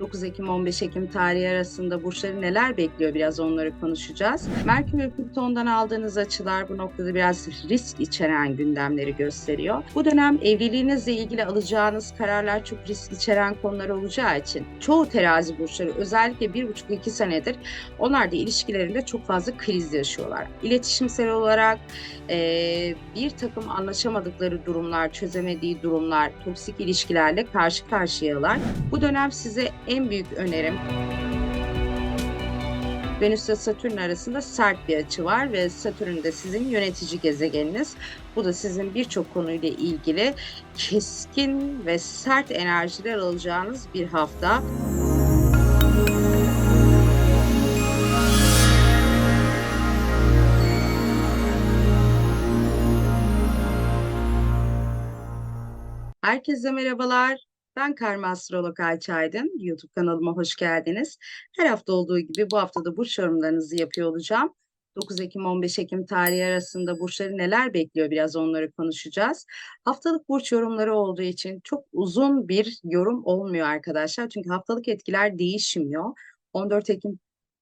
9 Ekim-15 Ekim tarihi arasında burçları neler bekliyor biraz onları konuşacağız. Merkür ve Plüton'dan aldığınız açılar bu noktada biraz risk içeren gündemleri gösteriyor. Bu dönem evliliğinizle ilgili alacağınız kararlar çok risk içeren konular olacağı için çoğu terazi burçları özellikle 1,5-2 senedir onlar da ilişkilerinde çok fazla kriz yaşıyorlar. İletişimsel olarak eee, bir takım anlaşamadıkları durumlar, çözemediği durumlar, toksik ilişkilerle karşı karşıyalar. Bu dönem size en büyük önerim Venüs ile Satürn arasında sert bir açı var ve Satürn de sizin yönetici gezegeniniz. Bu da sizin birçok konuyla ilgili keskin ve sert enerjiler alacağınız bir hafta. Herkese merhabalar. Ben Karma Astrolog Ayça Aydın. YouTube kanalıma hoş geldiniz. Her hafta olduğu gibi bu hafta da burç yorumlarınızı yapıyor olacağım. 9 Ekim-15 Ekim tarihi arasında burçları neler bekliyor biraz onları konuşacağız. Haftalık burç yorumları olduğu için çok uzun bir yorum olmuyor arkadaşlar. Çünkü haftalık etkiler değişmiyor. 14 Ekim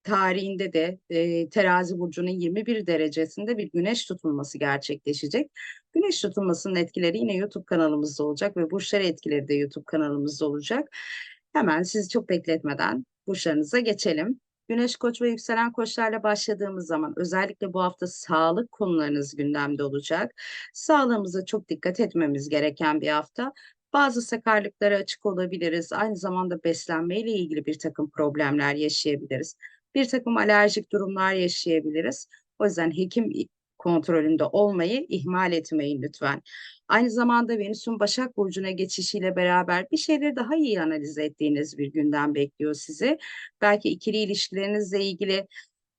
tarihinde de e, terazi burcunun 21 derecesinde bir güneş tutulması gerçekleşecek. Güneş tutulmasının etkileri yine YouTube kanalımızda olacak ve burçları etkileri de YouTube kanalımızda olacak. Hemen sizi çok bekletmeden burçlarınıza geçelim. Güneş koç ve yükselen koçlarla başladığımız zaman özellikle bu hafta sağlık konularınız gündemde olacak. Sağlığımıza çok dikkat etmemiz gereken bir hafta. Bazı sakarlıklara açık olabiliriz. Aynı zamanda beslenmeyle ilgili bir takım problemler yaşayabiliriz. Bir takım alerjik durumlar yaşayabiliriz. O yüzden hekim kontrolünde olmayı ihmal etmeyin lütfen. Aynı zamanda Venüs'ün Başak Burcu'na geçişiyle beraber bir şeyleri daha iyi analiz ettiğiniz bir günden bekliyor sizi. Belki ikili ilişkilerinizle ilgili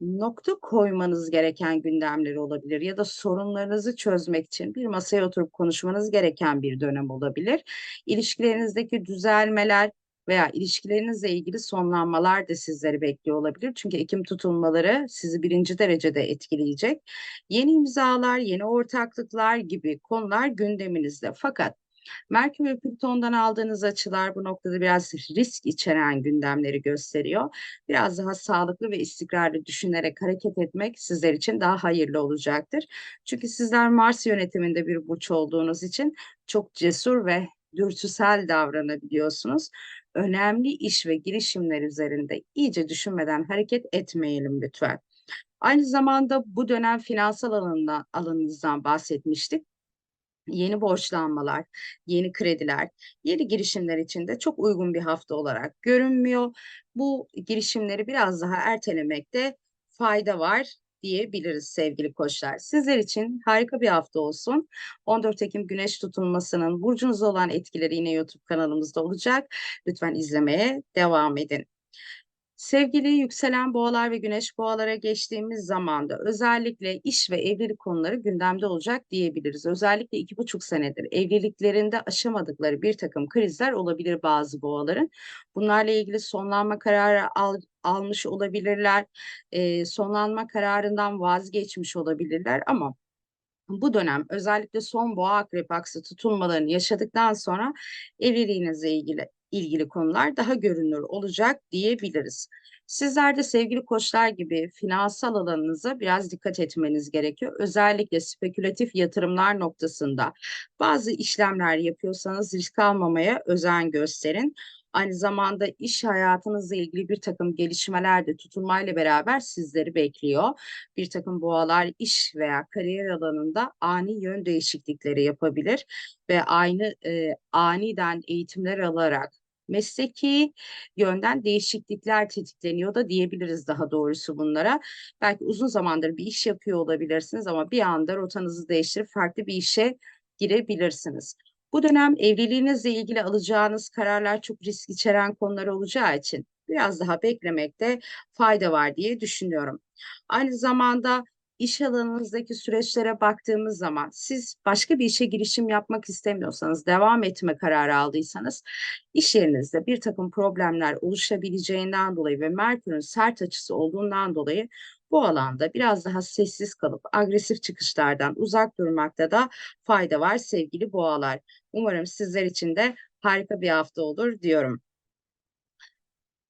nokta koymanız gereken gündemler olabilir ya da sorunlarınızı çözmek için bir masaya oturup konuşmanız gereken bir dönem olabilir. İlişkilerinizdeki düzelmeler veya ilişkilerinizle ilgili sonlanmalar da sizleri bekliyor olabilir. Çünkü Ekim tutulmaları sizi birinci derecede etkileyecek. Yeni imzalar, yeni ortaklıklar gibi konular gündeminizde. Fakat Merkür ve Plüton'dan aldığınız açılar bu noktada biraz risk içeren gündemleri gösteriyor. Biraz daha sağlıklı ve istikrarlı düşünerek hareket etmek sizler için daha hayırlı olacaktır. Çünkü sizler Mars yönetiminde bir burç olduğunuz için çok cesur ve dürtüsel davranabiliyorsunuz. Önemli iş ve girişimler üzerinde iyice düşünmeden hareket etmeyelim lütfen. Aynı zamanda bu dönem finansal alanından, alanınızdan bahsetmiştik yeni borçlanmalar, yeni krediler, yeni girişimler için de çok uygun bir hafta olarak görünmüyor. Bu girişimleri biraz daha ertelemekte fayda var diyebiliriz sevgili koçlar. Sizler için harika bir hafta olsun. 14 Ekim Güneş tutulmasının burcunuzda olan etkileri yine YouTube kanalımızda olacak. Lütfen izlemeye devam edin. Sevgili yükselen boğalar ve güneş boğalara geçtiğimiz zamanda özellikle iş ve evlilik konuları gündemde olacak diyebiliriz. Özellikle iki buçuk senedir evliliklerinde aşamadıkları bir takım krizler olabilir bazı boğaların. Bunlarla ilgili sonlanma kararı al, almış olabilirler, e, sonlanma kararından vazgeçmiş olabilirler ama bu dönem özellikle son boğa akrep aksı tutulmalarını yaşadıktan sonra evliliğinizle ilgili ilgili konular daha görünür olacak diyebiliriz. Sizler de sevgili koçlar gibi finansal alanınıza biraz dikkat etmeniz gerekiyor. Özellikle spekülatif yatırımlar noktasında bazı işlemler yapıyorsanız risk almamaya özen gösterin. Aynı zamanda iş hayatınızla ilgili bir takım gelişmeler de tutulmayla beraber sizleri bekliyor. Bir takım boğalar iş veya kariyer alanında ani yön değişiklikleri yapabilir ve aynı e, aniden eğitimler alarak mesleki yönden değişiklikler tetikleniyor da diyebiliriz daha doğrusu bunlara. Belki uzun zamandır bir iş yapıyor olabilirsiniz ama bir anda rotanızı değiştirip farklı bir işe girebilirsiniz. Bu dönem evliliğinizle ilgili alacağınız kararlar çok risk içeren konular olacağı için biraz daha beklemekte fayda var diye düşünüyorum. Aynı zamanda iş alanınızdaki süreçlere baktığımız zaman siz başka bir işe girişim yapmak istemiyorsanız, devam etme kararı aldıysanız iş yerinizde bir takım problemler oluşabileceğinden dolayı ve Merkür'ün sert açısı olduğundan dolayı bu alanda biraz daha sessiz kalıp agresif çıkışlardan uzak durmakta da fayda var sevgili boğalar. Umarım sizler için de harika bir hafta olur diyorum.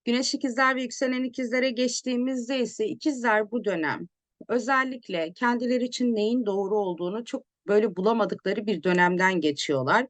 Güneş ikizler ve yükselen ikizlere geçtiğimizde ise ikizler bu dönem özellikle kendileri için neyin doğru olduğunu çok böyle bulamadıkları bir dönemden geçiyorlar.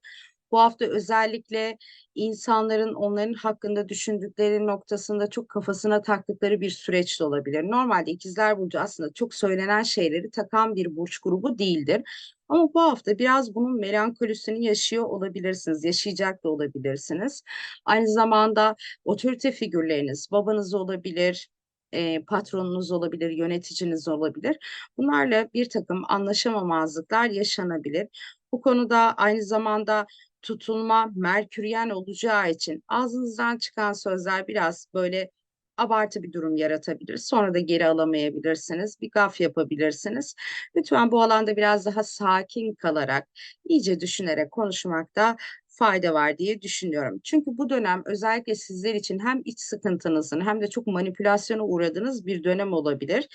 Bu hafta özellikle insanların onların hakkında düşündükleri noktasında çok kafasına taktıkları bir süreç de olabilir. Normalde ikizler burcu aslında çok söylenen şeyleri takan bir burç grubu değildir. Ama bu hafta biraz bunun melankolisini yaşıyor olabilirsiniz, yaşayacak da olabilirsiniz. Aynı zamanda otorite figürleriniz, babanız olabilir, e, patronunuz olabilir, yöneticiniz olabilir. Bunlarla bir takım anlaşamamazlıklar yaşanabilir. Bu konuda aynı zamanda tutulma merküryen olacağı için ağzınızdan çıkan sözler biraz böyle abartı bir durum yaratabilir. Sonra da geri alamayabilirsiniz. Bir gaf yapabilirsiniz. Lütfen bu alanda biraz daha sakin kalarak, iyice düşünerek konuşmakta fayda var diye düşünüyorum. Çünkü bu dönem özellikle sizler için hem iç sıkıntınızın hem de çok manipülasyona uğradığınız bir dönem olabilir.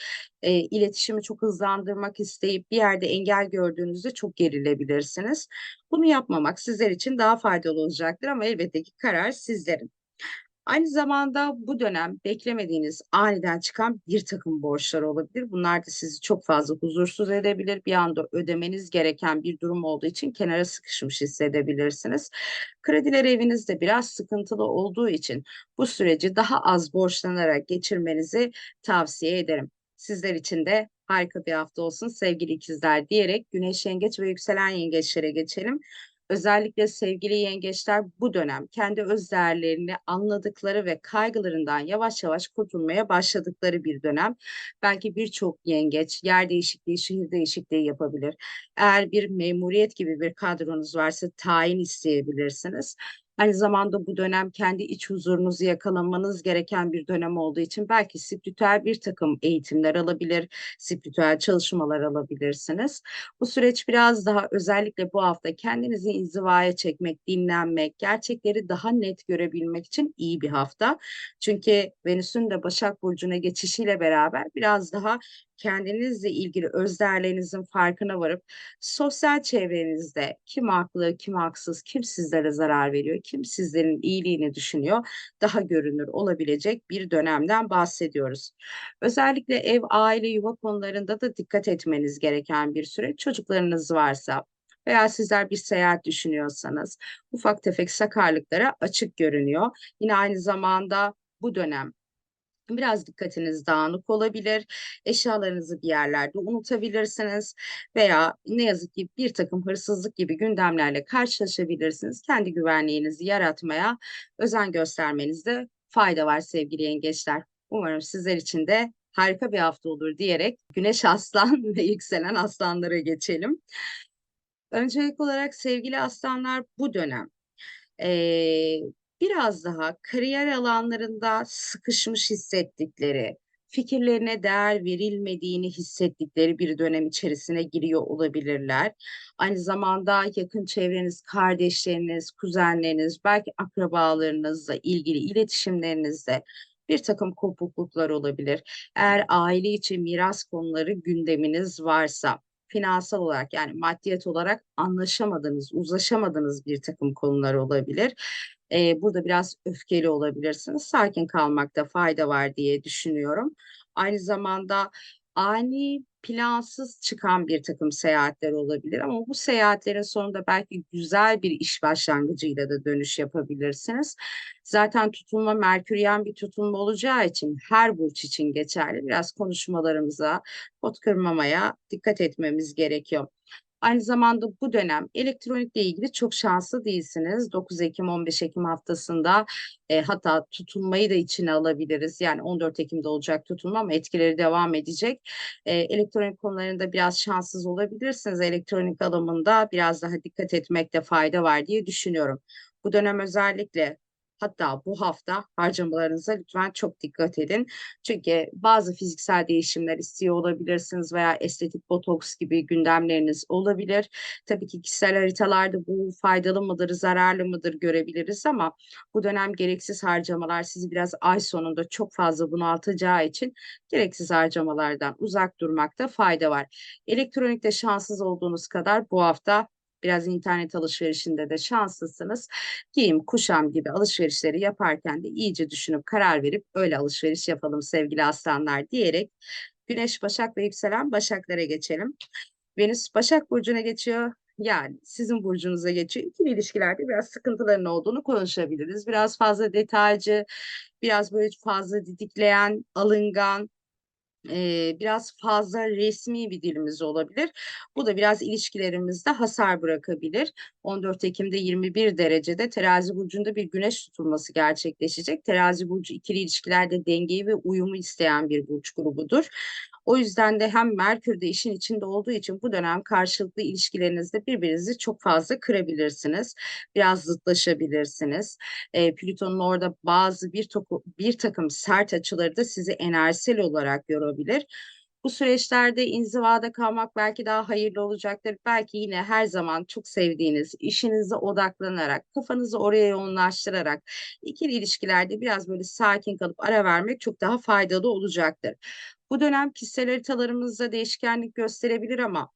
E, iletişimi çok hızlandırmak isteyip bir yerde engel gördüğünüzde çok gerilebilirsiniz. Bunu yapmamak sizler için daha faydalı olacaktır ama elbette ki karar sizlerin. Aynı zamanda bu dönem beklemediğiniz aniden çıkan bir takım borçlar olabilir. Bunlar da sizi çok fazla huzursuz edebilir. Bir anda ödemeniz gereken bir durum olduğu için kenara sıkışmış hissedebilirsiniz. Krediler evinizde biraz sıkıntılı olduğu için bu süreci daha az borçlanarak geçirmenizi tavsiye ederim. Sizler için de harika bir hafta olsun sevgili ikizler diyerek Güneş Yengeç ve Yükselen Yengeçlere geçelim. Özellikle sevgili yengeçler bu dönem kendi öz değerlerini anladıkları ve kaygılarından yavaş yavaş kurtulmaya başladıkları bir dönem. Belki birçok yengeç yer değişikliği, şehir değişikliği yapabilir. Eğer bir memuriyet gibi bir kadronuz varsa tayin isteyebilirsiniz. Aynı zamanda bu dönem kendi iç huzurunuzu yakalamanız gereken bir dönem olduğu için belki spiritüel bir takım eğitimler alabilir, spiritüel çalışmalar alabilirsiniz. Bu süreç biraz daha özellikle bu hafta kendinizi inzivaya çekmek, dinlenmek, gerçekleri daha net görebilmek için iyi bir hafta. Çünkü Venüs'ün de Başak Burcu'na geçişiyle beraber biraz daha kendinizle ilgili öz değerlerinizin farkına varıp sosyal çevrenizde kim haklı, kim haksız, kim sizlere zarar veriyor, kim sizlerin iyiliğini düşünüyor daha görünür olabilecek bir dönemden bahsediyoruz. Özellikle ev, aile, yuva konularında da dikkat etmeniz gereken bir süreç. Çocuklarınız varsa veya sizler bir seyahat düşünüyorsanız ufak tefek sakarlıklara açık görünüyor. Yine aynı zamanda bu dönem Biraz dikkatiniz dağınık olabilir. Eşyalarınızı bir yerlerde unutabilirsiniz veya ne yazık ki bir takım hırsızlık gibi gündemlerle karşılaşabilirsiniz. Kendi güvenliğinizi yaratmaya özen göstermenizde fayda var sevgili yengeçler. Umarım sizler için de harika bir hafta olur diyerek Güneş Aslan ve yükselen aslanlara geçelim. Öncelik olarak sevgili aslanlar bu dönem ee, biraz daha kariyer alanlarında sıkışmış hissettikleri, fikirlerine değer verilmediğini hissettikleri bir dönem içerisine giriyor olabilirler. Aynı zamanda yakın çevreniz, kardeşleriniz, kuzenleriniz, belki akrabalarınızla ilgili iletişimlerinizde bir takım kopukluklar olabilir. Eğer aile için miras konuları gündeminiz varsa, finansal olarak yani maddiyet olarak anlaşamadığınız, uzlaşamadığınız bir takım konular olabilir. Ee, burada biraz öfkeli olabilirsiniz. Sakin kalmakta fayda var diye düşünüyorum. Aynı zamanda ani plansız çıkan bir takım seyahatler olabilir ama bu seyahatlerin sonunda belki güzel bir iş başlangıcıyla da dönüş yapabilirsiniz. Zaten tutulma Merküryen bir tutulma olacağı için her burç için geçerli. Biraz konuşmalarımıza, pot kırmamaya dikkat etmemiz gerekiyor. Aynı zamanda bu dönem elektronikle ilgili çok şanslı değilsiniz. 9 Ekim 15 Ekim haftasında e, hatta tutulmayı da içine alabiliriz. Yani 14 Ekim'de olacak tutulma ama etkileri devam edecek. E, elektronik konularında biraz şanssız olabilirsiniz. Elektronik alımında biraz daha dikkat etmekte fayda var diye düşünüyorum. Bu dönem özellikle Hatta bu hafta harcamalarınıza lütfen çok dikkat edin. Çünkü bazı fiziksel değişimler istiyor olabilirsiniz veya estetik botoks gibi gündemleriniz olabilir. Tabii ki kişisel haritalarda bu faydalı mıdır, zararlı mıdır görebiliriz ama bu dönem gereksiz harcamalar sizi biraz ay sonunda çok fazla bunaltacağı için gereksiz harcamalardan uzak durmakta fayda var. Elektronikte şanssız olduğunuz kadar bu hafta Biraz internet alışverişinde de şanslısınız. Giyim, kuşam gibi alışverişleri yaparken de iyice düşünüp karar verip öyle alışveriş yapalım sevgili aslanlar diyerek Güneş Başak ve yükselen Başaklara geçelim. Venüs Başak Burcu'na geçiyor. Yani sizin burcunuza geçiyor. İkili ilişkilerde biraz sıkıntıların olduğunu konuşabiliriz. Biraz fazla detaycı, biraz böyle fazla didikleyen, alıngan, e, biraz fazla resmi bir dilimiz olabilir. Bu da biraz ilişkilerimizde hasar bırakabilir. 14 Ekim'de 21 derecede terazi burcunda bir güneş tutulması gerçekleşecek. Terazi burcu ikili ilişkilerde dengeyi ve uyumu isteyen bir burç grubudur. O yüzden de hem Merkür de işin içinde olduğu için bu dönem karşılıklı ilişkilerinizde birbirinizi çok fazla kırabilirsiniz. Biraz zıtlaşabilirsiniz. E, Plüton'un orada bazı bir, toku, bir takım sert açıları da sizi enerjisel olarak yorabilir. Bu süreçlerde inzivada kalmak belki daha hayırlı olacaktır. Belki yine her zaman çok sevdiğiniz, işinize odaklanarak, kafanızı oraya yoğunlaştırarak ikili ilişkilerde biraz böyle sakin kalıp ara vermek çok daha faydalı olacaktır. Bu dönem kişisel haritalarımızda değişkenlik gösterebilir ama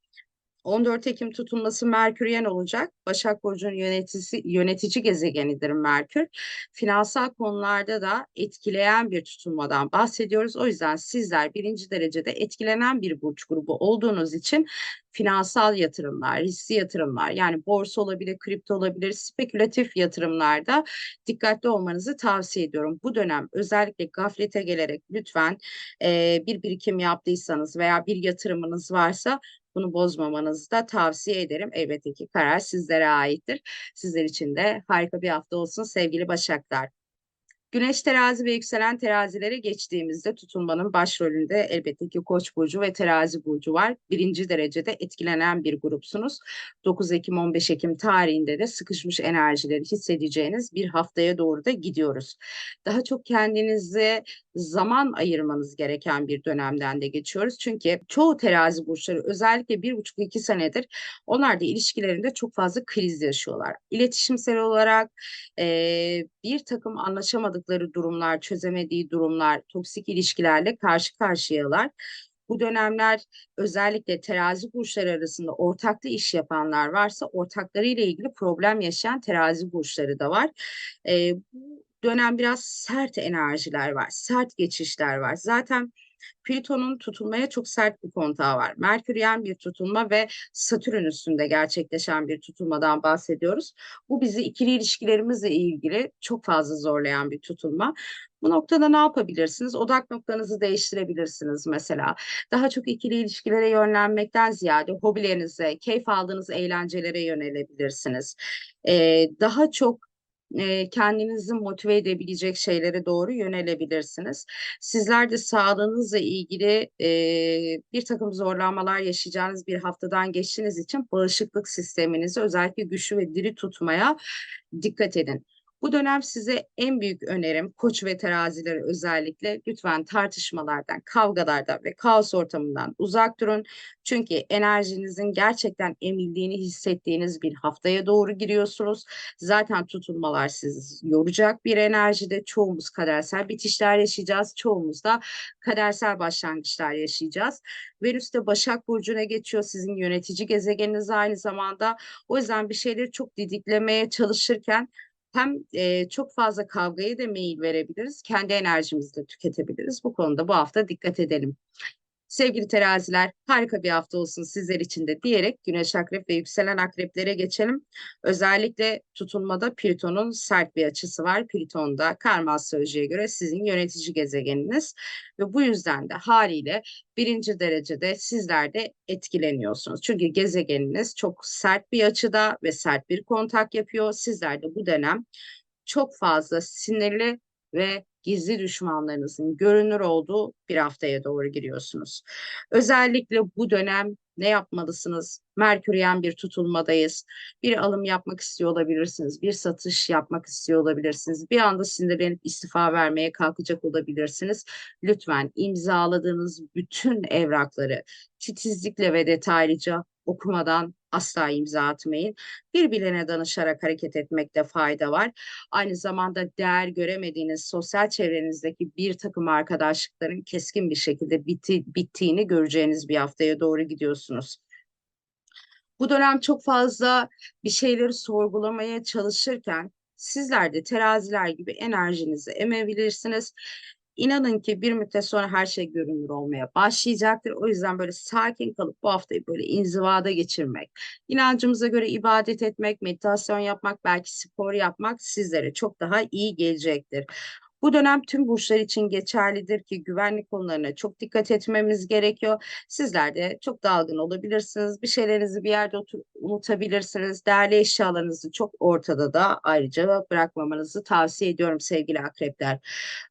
14 Ekim tutulması Merküryen olacak. Başak Burcu'nun yöneticisi, yönetici gezegenidir Merkür. Finansal konularda da etkileyen bir tutulmadan bahsediyoruz. O yüzden sizler birinci derecede etkilenen bir burç grubu olduğunuz için finansal yatırımlar, riskli yatırımlar yani borsa olabilir, kripto olabilir, spekülatif yatırımlarda dikkatli olmanızı tavsiye ediyorum. Bu dönem özellikle gaflete gelerek lütfen e, bir birikim yaptıysanız veya bir yatırımınız varsa bunu bozmamanızı da tavsiye ederim. Elbette ki karar sizlere aittir. Sizler için de harika bir hafta olsun sevgili Başaklar. Güneş terazi ve yükselen terazilere geçtiğimizde tutulmanın başrolünde elbette ki Koç burcu ve Terazi burcu var. Birinci derecede etkilenen bir grupsunuz. 9 Ekim 15 Ekim tarihinde de sıkışmış enerjileri hissedeceğiniz bir haftaya doğru da gidiyoruz. Daha çok kendinize zaman ayırmanız gereken bir dönemden de geçiyoruz. Çünkü çoğu terazi burçları özellikle bir buçuk iki senedir onlar da ilişkilerinde çok fazla kriz yaşıyorlar. İletişimsel olarak e, bir takım anlaşamadıkları durumlar, çözemediği durumlar, toksik ilişkilerle karşı karşıyalar. Bu dönemler özellikle terazi burçları arasında ortaklı iş yapanlar varsa ortakları ile ilgili problem yaşayan terazi burçları da var. E, bu dönem biraz sert enerjiler var, sert geçişler var. Zaten Plüton'un tutulmaya çok sert bir kontağı var. Merküryen bir tutulma ve Satürn üstünde gerçekleşen bir tutulmadan bahsediyoruz. Bu bizi ikili ilişkilerimizle ilgili çok fazla zorlayan bir tutulma. Bu noktada ne yapabilirsiniz? Odak noktanızı değiştirebilirsiniz mesela. Daha çok ikili ilişkilere yönlenmekten ziyade hobilerinize, keyif aldığınız eğlencelere yönelebilirsiniz. Ee, daha çok kendinizi motive edebilecek şeylere doğru yönelebilirsiniz. Sizler de sağlığınızla ilgili bir takım zorlanmalar yaşayacağınız bir haftadan geçtiğiniz için bağışıklık sisteminizi özellikle güçlü ve diri tutmaya dikkat edin. Bu dönem size en büyük önerim koç ve terazileri özellikle lütfen tartışmalardan, kavgalardan ve kaos ortamından uzak durun. Çünkü enerjinizin gerçekten emildiğini hissettiğiniz bir haftaya doğru giriyorsunuz. Zaten tutulmalar sizi yoracak bir enerjide. Çoğumuz kadersel bitişler yaşayacağız. Çoğumuz da kadersel başlangıçlar yaşayacağız. Venüs de Başak Burcu'na geçiyor. Sizin yönetici gezegeniniz aynı zamanda. O yüzden bir şeyleri çok didiklemeye çalışırken hem e, çok fazla kavgaya da meyil verebiliriz, kendi enerjimizi de tüketebiliriz. Bu konuda bu hafta dikkat edelim. Sevgili teraziler harika bir hafta olsun sizler için de diyerek Güneş Akrep ve yükselen akreplere geçelim. Özellikle tutulmada Plüton'un sert bir açısı var. Plüton'da karma astrolojiye göre sizin yönetici gezegeniniz ve bu yüzden de haliyle birinci derecede sizler de etkileniyorsunuz. Çünkü gezegeniniz çok sert bir açıda ve sert bir kontak yapıyor. Sizler de bu dönem çok fazla sinirli ve gizli düşmanlarınızın görünür olduğu bir haftaya doğru giriyorsunuz. Özellikle bu dönem ne yapmalısınız? Merküryen bir tutulmadayız. Bir alım yapmak istiyor olabilirsiniz. Bir satış yapmak istiyor olabilirsiniz. Bir anda sinirlenip istifa vermeye kalkacak olabilirsiniz. Lütfen imzaladığınız bütün evrakları titizlikle ve detaylıca okumadan asla imza atmayın. Birbirine danışarak hareket etmekte fayda var. Aynı zamanda değer göremediğiniz sosyal çevrenizdeki bir takım arkadaşlıkların keskin bir şekilde bitti, bittiğini göreceğiniz bir haftaya doğru gidiyorsunuz. Bu dönem çok fazla bir şeyleri sorgulamaya çalışırken sizler de teraziler gibi enerjinizi emebilirsiniz. İnanın ki bir müddet sonra her şey görünür olmaya başlayacaktır. O yüzden böyle sakin kalıp bu haftayı böyle inzivada geçirmek, inancımıza göre ibadet etmek, meditasyon yapmak, belki spor yapmak sizlere çok daha iyi gelecektir. Bu dönem tüm burçlar için geçerlidir ki güvenlik konularına çok dikkat etmemiz gerekiyor. Sizler de çok dalgın olabilirsiniz. Bir şeylerinizi bir yerde otur unutabilirsiniz. Değerli eşyalarınızı çok ortada da ayrıca bırakmamanızı tavsiye ediyorum sevgili akrepler.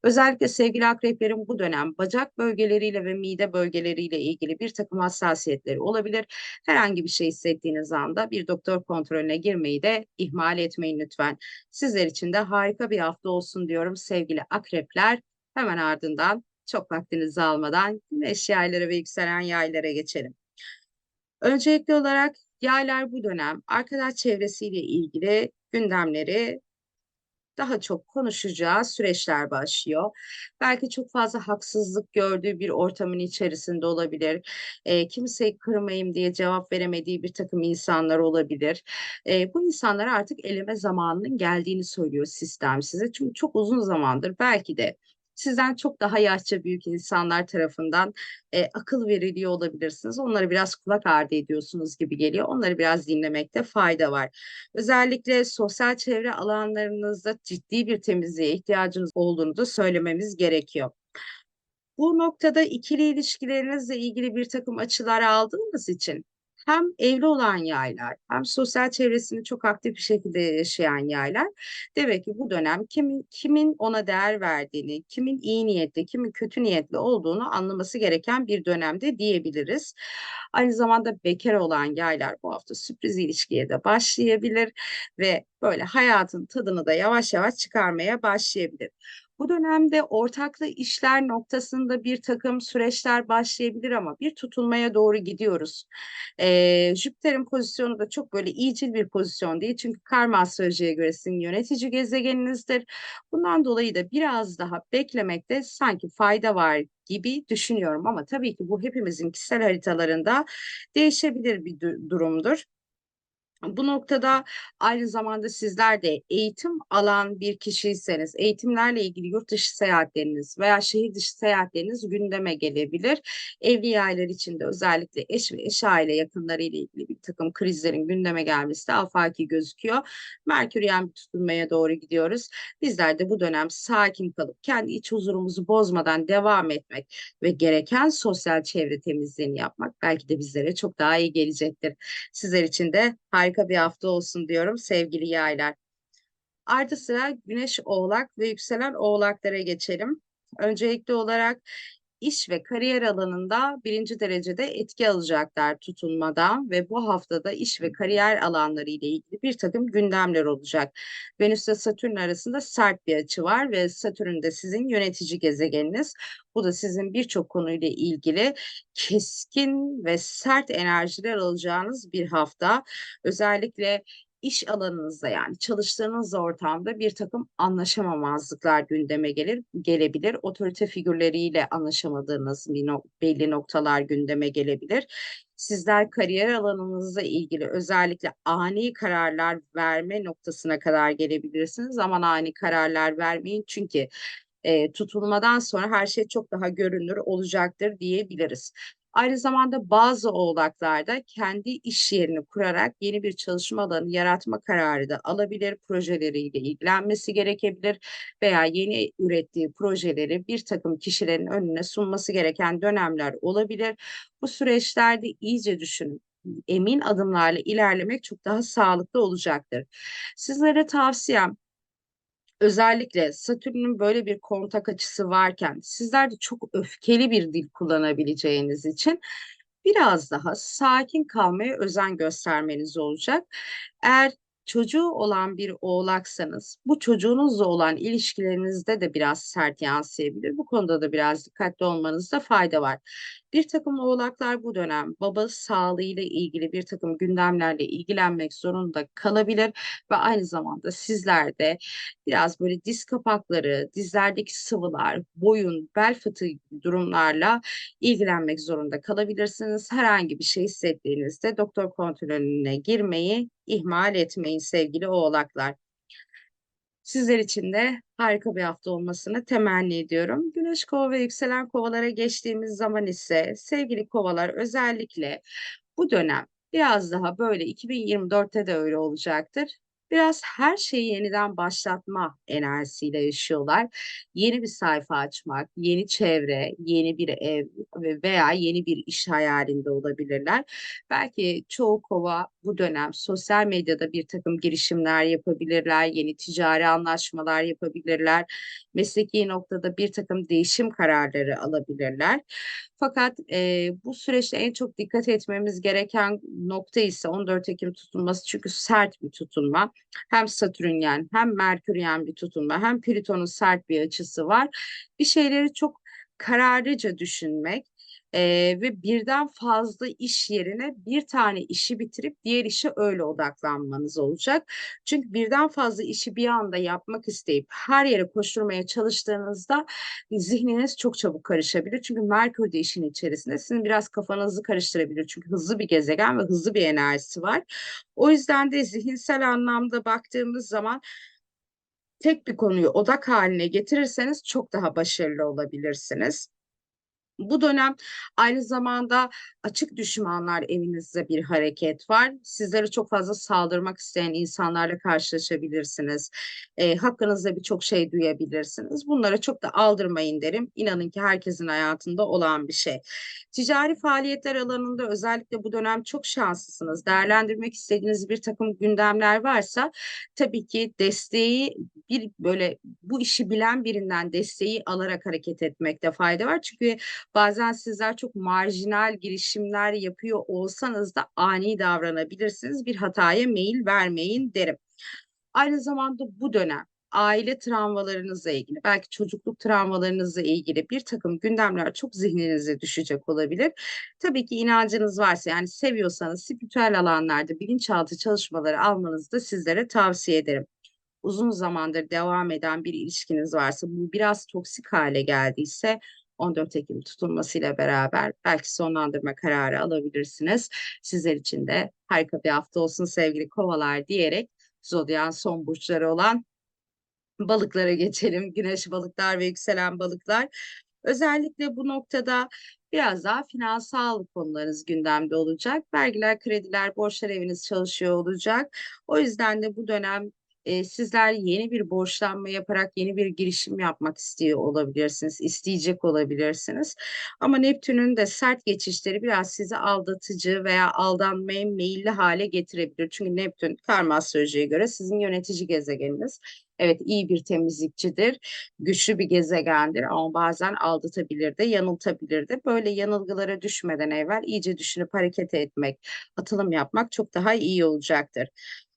Özellikle sevgili akreplerin bu dönem bacak bölgeleriyle ve mide bölgeleriyle ilgili bir takım hassasiyetleri olabilir. Herhangi bir şey hissettiğiniz anda bir doktor kontrolüne girmeyi de ihmal etmeyin lütfen. Sizler için de harika bir hafta olsun diyorum sevgili akrepler. Hemen ardından çok vaktinizi almadan güneş yayları ve yükselen yaylara geçelim. Öncelikli olarak yaylar bu dönem arkadaş çevresiyle ilgili gündemleri daha çok konuşacağı süreçler başlıyor. Belki çok fazla haksızlık gördüğü bir ortamın içerisinde olabilir. E, kimseyi kırmayayım diye cevap veremediği bir takım insanlar olabilir. E, bu insanlara artık eleme zamanının geldiğini söylüyor sistem size. Çünkü çok uzun zamandır belki de sizden çok daha yaşça büyük insanlar tarafından e, akıl veriliyor olabilirsiniz. Onları biraz kulak ardı ediyorsunuz gibi geliyor. Onları biraz dinlemekte fayda var. Özellikle sosyal çevre alanlarınızda ciddi bir temizliğe ihtiyacınız olduğunu da söylememiz gerekiyor. Bu noktada ikili ilişkilerinizle ilgili bir takım açılar aldığınız için hem evli olan yaylar hem sosyal çevresini çok aktif bir şekilde yaşayan yaylar demek ki bu dönem kimin kimin ona değer verdiğini, kimin iyi niyetli, kimin kötü niyetli olduğunu anlaması gereken bir dönemde diyebiliriz. Aynı zamanda bekar olan yaylar bu hafta sürpriz ilişkiye de başlayabilir ve böyle hayatın tadını da yavaş yavaş çıkarmaya başlayabilir. Bu dönemde ortaklı işler noktasında bir takım süreçler başlayabilir ama bir tutulmaya doğru gidiyoruz. Ee, Jüpiter'in pozisyonu da çok böyle iyicil bir pozisyon değil. Çünkü karma astrolojiye göre sizin yönetici gezegeninizdir. Bundan dolayı da biraz daha beklemekte sanki fayda var gibi düşünüyorum ama tabii ki bu hepimizin kişisel haritalarında değişebilir bir durumdur. Bu noktada aynı zamanda sizler de eğitim alan bir kişiyseniz eğitimlerle ilgili yurt dışı seyahatleriniz veya şehir dışı seyahatleriniz gündeme gelebilir. Evli aileler için de özellikle eş ve eş aile yakınları ile ilgili bir takım krizlerin gündeme gelmesi de afaki gözüküyor. Merküryen bir tutulmaya doğru gidiyoruz. Bizler de bu dönem sakin kalıp kendi iç huzurumuzu bozmadan devam etmek ve gereken sosyal çevre temizliğini yapmak belki de bizlere çok daha iyi gelecektir. Sizler için de harika bir hafta olsun diyorum sevgili yaylar. Ardı sıra Güneş Oğlak ve yükselen Oğlaklara geçelim. Öncelikli olarak iş ve kariyer alanında birinci derecede etki alacaklar tutunmadan ve bu haftada iş ve kariyer alanları ile ilgili bir takım gündemler olacak. Venüs ile Satürn arasında sert bir açı var ve Satürn de sizin yönetici gezegeniniz. Bu da sizin birçok konuyla ilgili keskin ve sert enerjiler alacağınız bir hafta. Özellikle iş alanınızda yani çalıştığınız ortamda bir takım anlaşamamazlıklar gündeme gelir gelebilir. Otorite figürleriyle anlaşamadığınız bir no belli noktalar gündeme gelebilir. Sizler kariyer alanınızla ilgili özellikle ani kararlar verme noktasına kadar gelebilirsiniz. Ama ani kararlar vermeyin çünkü e, tutulmadan sonra her şey çok daha görünür olacaktır diyebiliriz. Aynı zamanda bazı oğlaklarda kendi iş yerini kurarak yeni bir çalışma alanı yaratma kararı da alabilir. Projeleriyle ilgilenmesi gerekebilir veya yeni ürettiği projeleri bir takım kişilerin önüne sunması gereken dönemler olabilir. Bu süreçlerde iyice düşünün emin adımlarla ilerlemek çok daha sağlıklı olacaktır. Sizlere tavsiyem özellikle Satürn'ün böyle bir kontak açısı varken sizler de çok öfkeli bir dil kullanabileceğiniz için biraz daha sakin kalmaya özen göstermeniz olacak. Eğer çocuğu olan bir oğlaksanız bu çocuğunuzla olan ilişkilerinizde de biraz sert yansıyabilir. Bu konuda da biraz dikkatli olmanızda fayda var. Bir takım oğlaklar bu dönem baba sağlığıyla ilgili bir takım gündemlerle ilgilenmek zorunda kalabilir ve aynı zamanda sizler de biraz böyle diz kapakları, dizlerdeki sıvılar, boyun, bel fıtığı durumlarla ilgilenmek zorunda kalabilirsiniz. Herhangi bir şey hissettiğinizde doktor kontrolüne girmeyi ihmal etmeyin sevgili oğlaklar. Sizler için de harika bir hafta olmasını temenni ediyorum. Güneş kova ve yükselen kovalara geçtiğimiz zaman ise sevgili kovalar özellikle bu dönem biraz daha böyle 2024'te de öyle olacaktır. Biraz her şeyi yeniden başlatma enerjisiyle yaşıyorlar. Yeni bir sayfa açmak, yeni çevre, yeni bir ev veya yeni bir iş hayalinde olabilirler. Belki çoğu kova bu dönem sosyal medyada bir takım girişimler yapabilirler, yeni ticari anlaşmalar yapabilirler, mesleki noktada bir takım değişim kararları alabilirler. Fakat e, bu süreçte en çok dikkat etmemiz gereken nokta ise 14 Ekim tutulması çünkü sert bir tutulma. Hem Satürnyen hem Merküryen bir tutulma hem Plüton'un sert bir açısı var. Bir şeyleri çok kararlıca düşünmek, e, ve birden fazla iş yerine bir tane işi bitirip diğer işe öyle odaklanmanız olacak. Çünkü birden fazla işi bir anda yapmak isteyip her yere koşturmaya çalıştığınızda zihniniz çok çabuk karışabilir. Çünkü Merkür de işin içerisinde sizin biraz kafanızı karıştırabilir. Çünkü hızlı bir gezegen ve hızlı bir enerjisi var. O yüzden de zihinsel anlamda baktığımız zaman tek bir konuyu odak haline getirirseniz çok daha başarılı olabilirsiniz. Bu dönem aynı zamanda açık düşmanlar evinizde bir hareket var. Sizlere çok fazla saldırmak isteyen insanlarla karşılaşabilirsiniz. E, hakkınızda birçok şey duyabilirsiniz. Bunlara çok da aldırmayın derim. İnanın ki herkesin hayatında olan bir şey. Ticari faaliyetler alanında özellikle bu dönem çok şanslısınız. Değerlendirmek istediğiniz bir takım gündemler varsa tabii ki desteği bir böyle bu işi bilen birinden desteği alarak hareket etmekte fayda var. Çünkü Bazen sizler çok marjinal girişimler yapıyor olsanız da ani davranabilirsiniz. Bir hataya meyil vermeyin derim. Aynı zamanda bu dönem aile travmalarınızla ilgili, belki çocukluk travmalarınızla ilgili bir takım gündemler çok zihninize düşecek olabilir. Tabii ki inancınız varsa yani seviyorsanız spiritüel alanlarda bilinçaltı çalışmaları almanızı da sizlere tavsiye ederim. Uzun zamandır devam eden bir ilişkiniz varsa bu biraz toksik hale geldiyse 14 Ekim tutulmasıyla beraber belki sonlandırma kararı alabilirsiniz. Sizler için de harika bir hafta olsun sevgili kovalar diyerek zodyan son burçları olan balıklara geçelim. Güneş balıklar ve yükselen balıklar. Özellikle bu noktada biraz daha finansal konularınız gündemde olacak. Vergiler, krediler, borçlar eviniz çalışıyor olacak. O yüzden de bu dönem e, sizler yeni bir borçlanma yaparak yeni bir girişim yapmak istiyor olabilirsiniz, isteyecek olabilirsiniz. Ama Neptün'ün de sert geçişleri biraz sizi aldatıcı veya aldanmaya meyilli hale getirebilir. Çünkü Neptün karma astrolojiye göre sizin yönetici gezegeniniz. Evet iyi bir temizlikçidir, güçlü bir gezegendir ama bazen aldatabilir de, yanıltabilir de. Böyle yanılgılara düşmeden evvel iyice düşünüp hareket etmek, atılım yapmak çok daha iyi olacaktır.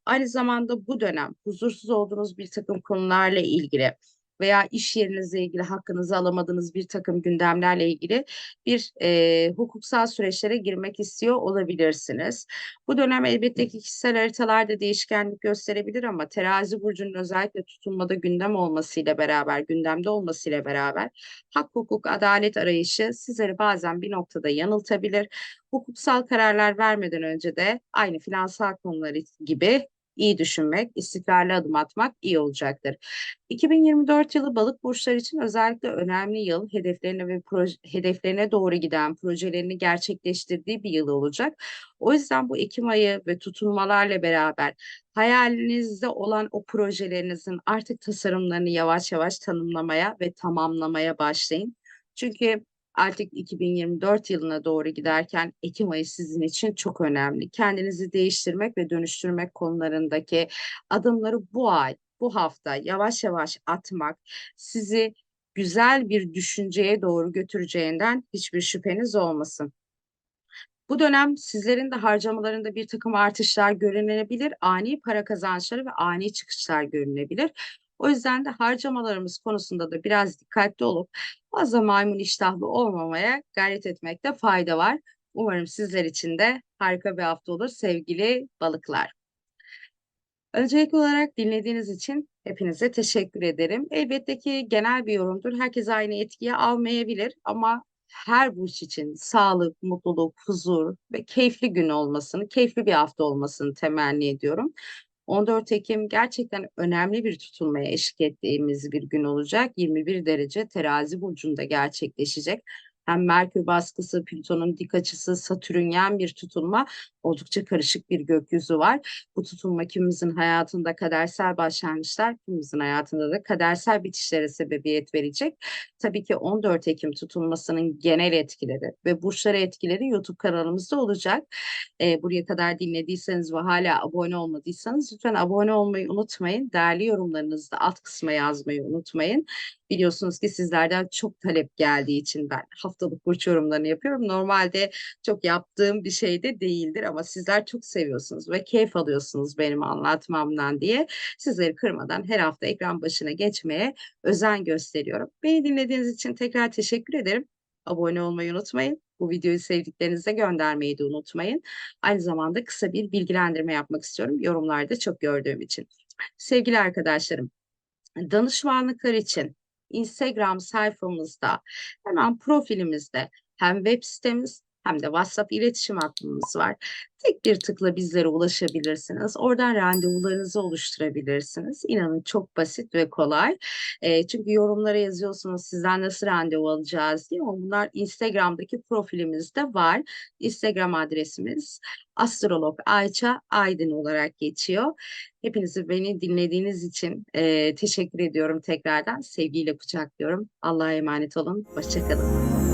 Aynı zamanda bu dönem huzursuz olduğunuz bir takım konularla ilgili veya iş yerinizle ilgili hakkınızı alamadığınız bir takım gündemlerle ilgili bir e, hukuksal süreçlere girmek istiyor olabilirsiniz. Bu dönem elbette ki kişisel haritalarda değişkenlik gösterebilir ama terazi burcunun özellikle tutulmada gündem olmasıyla beraber, gündemde olmasıyla beraber hak, hukuk, adalet arayışı sizleri bazen bir noktada yanıltabilir. Hukuksal kararlar vermeden önce de aynı finansal konuları gibi iyi düşünmek, istikrarlı adım atmak iyi olacaktır. 2024 yılı balık burçları için özellikle önemli yıl. Hedeflerine ve proje, hedeflerine doğru giden projelerini gerçekleştirdiği bir yıl olacak. O yüzden bu Ekim ayı ve tutulmalarla beraber hayalinizde olan o projelerinizin artık tasarımlarını yavaş yavaş tanımlamaya ve tamamlamaya başlayın. Çünkü artık 2024 yılına doğru giderken Ekim ayı sizin için çok önemli. Kendinizi değiştirmek ve dönüştürmek konularındaki adımları bu ay, bu hafta yavaş yavaş atmak sizi güzel bir düşünceye doğru götüreceğinden hiçbir şüpheniz olmasın. Bu dönem sizlerin de harcamalarında bir takım artışlar görünebilir, ani para kazançları ve ani çıkışlar görünebilir. O yüzden de harcamalarımız konusunda da biraz dikkatli olup fazla maymun iştahlı olmamaya gayret etmekte fayda var. Umarım sizler için de harika bir hafta olur sevgili balıklar. Öncelikli olarak dinlediğiniz için hepinize teşekkür ederim. Elbette ki genel bir yorumdur. Herkes aynı etkiyi almayabilir ama her burç için sağlık, mutluluk, huzur ve keyifli gün olmasını, keyifli bir hafta olmasını temenni ediyorum. 14 Ekim gerçekten önemli bir tutulmaya eşlik ettiğimiz bir gün olacak. 21 derece terazi burcunda gerçekleşecek. Hem Merkür baskısı, Plüton'un dik açısı, Satürnyen bir tutulma, oldukça karışık bir gökyüzü var. Bu tutulma kimimizin hayatında kadersel başlangıçlar, kimimizin hayatında da kadersel bitişlere sebebiyet verecek. Tabii ki 14 Ekim tutulmasının genel etkileri ve burçlara etkileri YouTube kanalımızda olacak. Ee, buraya kadar dinlediyseniz ve hala abone olmadıysanız lütfen abone olmayı unutmayın. Değerli yorumlarınızı da alt kısma yazmayı unutmayın. Biliyorsunuz ki sizlerden çok talep geldiği için ben haftalık burç yorumlarını yapıyorum. Normalde çok yaptığım bir şey de değildir ama sizler çok seviyorsunuz ve keyif alıyorsunuz benim anlatmamdan diye sizleri kırmadan her hafta ekran başına geçmeye özen gösteriyorum. Beni dinlediğiniz için tekrar teşekkür ederim. Abone olmayı unutmayın. Bu videoyu sevdiklerinize göndermeyi de unutmayın. Aynı zamanda kısa bir bilgilendirme yapmak istiyorum. Yorumlarda çok gördüğüm için. Sevgili arkadaşlarım, danışmanlıklar için Instagram sayfamızda hemen profilimizde hem web sitemiz hem de WhatsApp iletişim hattımız var. Tek bir tıkla bizlere ulaşabilirsiniz. Oradan randevularınızı oluşturabilirsiniz. İnanın çok basit ve kolay. E, çünkü yorumlara yazıyorsunuz sizden nasıl randevu alacağız diye bunlar Instagram'daki profilimizde var. Instagram adresimiz astrolog Ayça Aydın olarak geçiyor. Hepinizi beni dinlediğiniz için e, teşekkür ediyorum tekrardan. Sevgiyle kucaklıyorum. Allah'a emanet olun. Hoşçakalın.